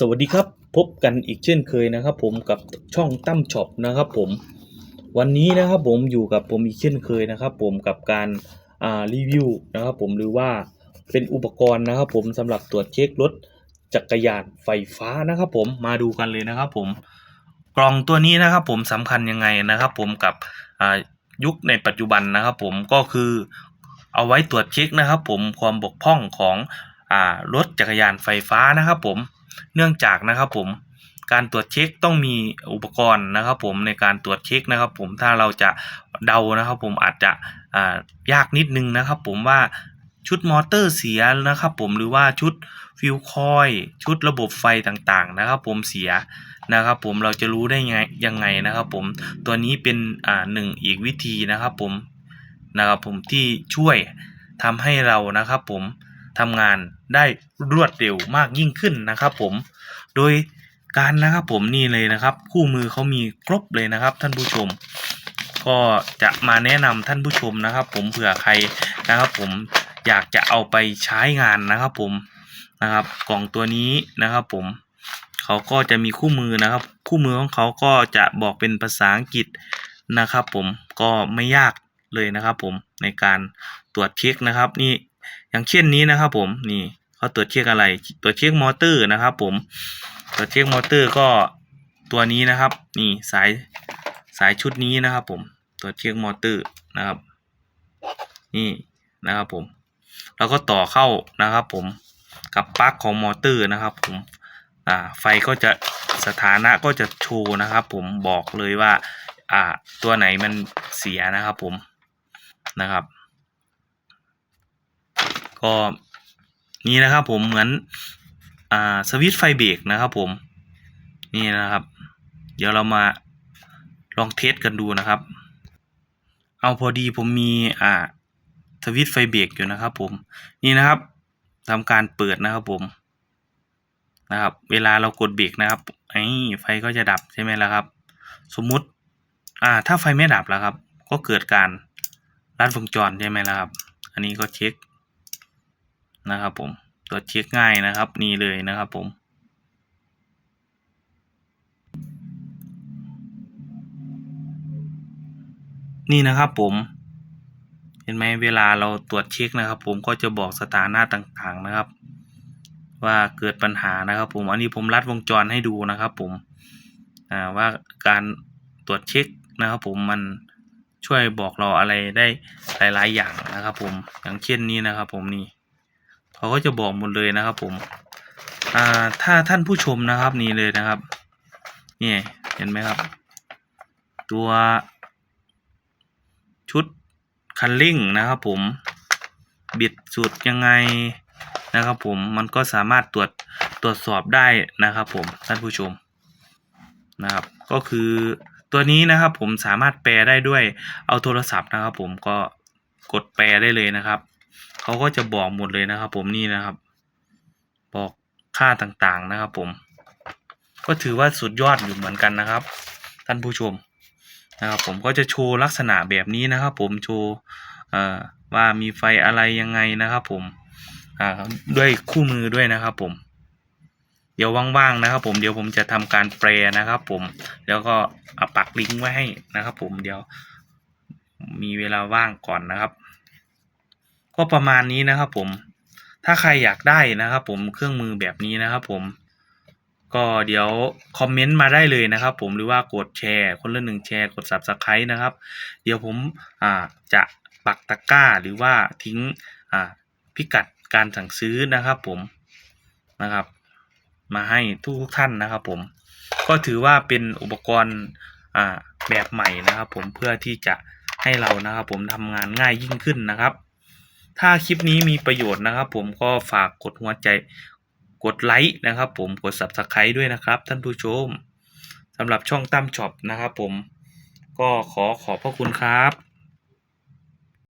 สวัสดีครับพบกันอีกเช่นเคยนะครับ ผมกับช่องตั้มช็อปนะครับผมวันนี้นะครับผมอยู่กับผมอีกเช่นเคยนะครับ ผมกับการอ่ารีวิวนะครับผมหรือว่าเป็นอุปกรณ์นะครับ ผมสำหรับตรวจเช็ครถจักรยานไฟฟ้านะครับ ผมมาดูกันเลยนะครับ ผมกล่องตัวนี้นะครับ ผมสำคัญยังไงนะครับ ผมกับอ่ายุคในปัจจุบันนะครับ ผมก็คือเอาไว้ตรวจเช็คนะครับ ผมความบกพร่องของอ่ารถจักรยานไฟฟ้านะครับ ผม เนื่องจากนะครับผมการตรวจเช็คต้องมีอุปกรณ์นะครับ ผมในการตรวจเช็คนะครับ ผมถ้าเราจะเดานะครับ ผมอาจจะยากนิดนึงนะครับ ผมว่าชุดมอเตอร์เสียนะครับ ผมหรือว่าชุดฟิวคอยชุดระบบไฟต่างๆนะครับ ผมเสียนะครับ ผมเราจะรู้ได้ไงยังไงนะครับ ผมตัวนี้เป็นอ่าหนึ่งอีกวิธีนะครับ ผมนะครับ ผมที่ช่วยทำให้เรานะครับ ผม ทำงานได้รวดเร็วมากยิ่งขึ้นนะครับ ผม โดยการนะครับผมนี่เลยนะครับ คู่มือเขามีครบเลยนะครับ ท่านผู้ชม ก็จะมาแนะนำท่านผู้ชมนะครับ ผมเผื่อใครนะครับ ผมอยากจะเอาไปใช้งานนะครับ ผมนะครับ กล่องตัวนี้นะครับ ผมเขาก็จะมีคู่มือนะครับ คู่มือของเขาก็จะบอกเป็นภาษาอังกฤษนะครับ ผมก็ไม่ยากเลยนะครับ ผมในการตรวจเช็คนะครับ นี่ อย่างเช่นนี้นะครับผมนี่เขาตรวจเช็คอะไรตรวจเช็คมอเตอร์นะครับผมตรวจเช็คมอเตอร์ก็ตัวนี้นะครับ นี่สายสายชุดนี้นะครับผมตรวจเช็คมอเตอร์นะครับ นี่นะครับผมแล้วก็ต่อเข้านะครับผมกับปลั๊กของมอเตอร์นะครับผมอ่าไฟก็จะสถานะก็จะโชว์นะครับผมบอกเลยว่าอ่าตัวไหนมันเสียนะครับผมนะครับ ก็นี่นะครับผมเหมือนอ่าสวิตช์ไฟเบรกนะครับผมนี่นะครับ เดี๋ยวเรามาลองเทสกันดูนะครับ เอาพอดีผมมีอ่าสวิตช์ไฟเบรกอยู่นะครับผมนี่นะครับทำการเปิดนะครับผมนะครับ เวลาเรากดเบรกนะครับไอ้ไฟก็จะดับใช่ไหมล่ะครับ สมมุติอ่าถ้าไฟไม่ดับแล้วครับ ก็เกิดการลัดวงจรใช่ไหมล่ะครับ อันนี้ก็เช็ค นะครับผมตรวจเช็คง่ายนะครับ นี่เลยนะครับผม นี่นะครับผมเห็นไหมเวลาเราตรวจเช็คนะครับ ผมก็จะบอกสถานะต่างๆนะครับ ว่าเกิดปัญหานะครับ ผมอันนี้ผมรัดวงจรให้ดูนะครับ ผมว่าการตรวจเช็คนะครับ ผมมันช่วยบอกเราอะไรได้หลาย ๆ อย่างนะครับ ผมอย่างเช่นนี้นะครับ ผมนี่ เขาก็จะบอกหมดเลยนะครับผมอ่าถ้าท่านผู้ชมนะครับนี่เลยนะครับนี่เห็นไหมครับ ตัวชุดคันเร่งนะครับผมบิดสุดยังไงนะครับผมมันก็สามารถตรวจตรวจสอบได้นะครับผมท่านผู้ชมนะครับก็คือตัวนี้นะครับผมสามารถแปลได้ด้วยเอาโทรศัพท์นะครับผมก็กดแปลได้เลยนะครับ เขาก็จะบอกหมดเลยนะครับ ผมนี่นะครับ บอกค่าต่างๆนะครับ ผม ก็ถือว่าสุดยอดอยู่เหมือนกันนะครับ ท่านผู้ชมนะครับ ผมก็จะโชว์ลักษณะแบบนี้นะครับ ผมโชว์ว่ามีไฟอะไรยังไงนะครับ ผมด้วยคู่มือด้วยนะครับ ผม เดี๋ยวว่างๆนะครับ ผมเดี๋ยวผมจะทำการแปลนะครับ ผมแล้วก็เอาปักลิงก์ไว้ให้นะครับ ผมเดี๋ยวมีเวลาว่างก่อนนะครับ ก็ประมาณนี้นะครับผม ถ้าใครอยากได้นะครับผมเครื่องมือแบบนี้นะครับผม ก็เดี๋ยวคอมเมนต์มาได้เลยนะครับผมหรือว่ากดแชร์คนละหนึ่งแชร์กด subscribe นะครับ เดี๋ยวผมอ่าจะปักตะกร้าหรือว่าทิ้งอ่าพิกัดการสั่งซื้อนะครับผมนะครับ มาให้ทุกท่านนะครับผมก็ถือว่าเป็นอุปกรณ์อ่าแบบใหม่นะครับผมเพื่อที่จะให้เรานะครับผมทำงานง่ายยิ่งขึ้นนะครับ ถ้าคลิปนี้มีประโยชน์นะครับ ผมก็ฝากกดหัวใจกดไลค์นะครับ ผมกด subscribe ด้วยนะครับ ท่านผู้ชมสำหรับช่องตั้มช็อปนะครับ ผมก็ขอขอบพระคุณครับ